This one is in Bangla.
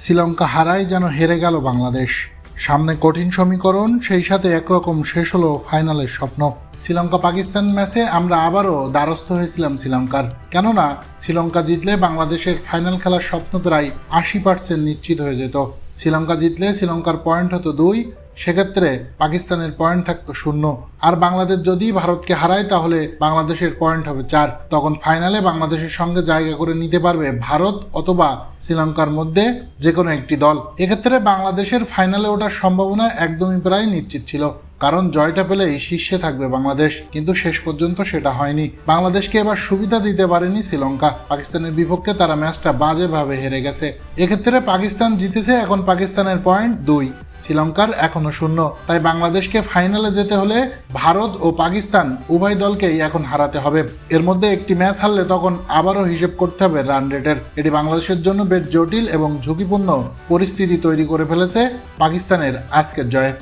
শ্রীলঙ্কা হারায় যেন হেরে গেল বাংলাদেশ। সামনে কঠিন সমীকরণ, সেই সাথে একরকম শেষ হলো ফাইনালের স্বপ্ন। শ্রীলঙ্কা পাকিস্তান ম্যাচে আমরা আবারও দ্বারস্থ হয়েছিলাম শ্রীলঙ্কার। কেননা, শ্রীলঙ্কা জিতলে বাংলাদেশের ফাইনাল খেলার স্বপ্ন প্রায় আশি পার্সেন্ট নিশ্চিত হয়ে যেত। শ্রীলঙ্কা জিতলে শ্রীলঙ্কার পয়েন্ট হতো দুই সেক্ষেত্রে পাকিস্তানের পয়েন্ট থাকতো শূন্য। আর বাংলাদেশ যদি ভারতকে হারায়, তাহলে বাংলাদেশের পয়েন্ট হবে চার। তখন ফাইনালে বাংলাদেশের সঙ্গে জায়গা করে নিতে পারবে ভারত অথবা শ্রীলঙ্কার মধ্যে যে কোনো একটি দল। এক্ষেত্রে বাংলাদেশের ফাইনালে ওঠার সম্ভাবনা একদমই প্রায় নিশ্চিত ছিল। কারণ জয়টা পেলেই শীর্ষে থাকবে বাংলাদেশ। কিন্তু শেষ পর্যন্ত সেটা হয়নি। বাংলাদেশকে এবার সুবিধা দিতে পারেনি শ্রীলঙ্কা। পাকিস্তানের বিপক্ষে তারা ম্যাচটা বাজেভাবে হেরে গেছে। এক্ষেত্রে পাকিস্তান জিতেছে, এখন পাকিস্তানের পয়েন্ট দুই। শ্রীলঙ্কার এখনও শূন্য। তাই বাংলাদেশকে ফাইনালে যেতে হলে ভারত ও পাকিস্তান উভয় দলকেই এখন হারাতে হবে। এর মধ্যে একটি ম্যাচ হারলে তখন আবারও হিসেব করতে হবে রান রেটের। এটি বাংলাদেশের জন্য বেশ জটিল এবং ঝুঁকিপূর্ণ পরিস্থিতি তৈরি করে ফেলেছে পাকিস্তানের আজকের জয়।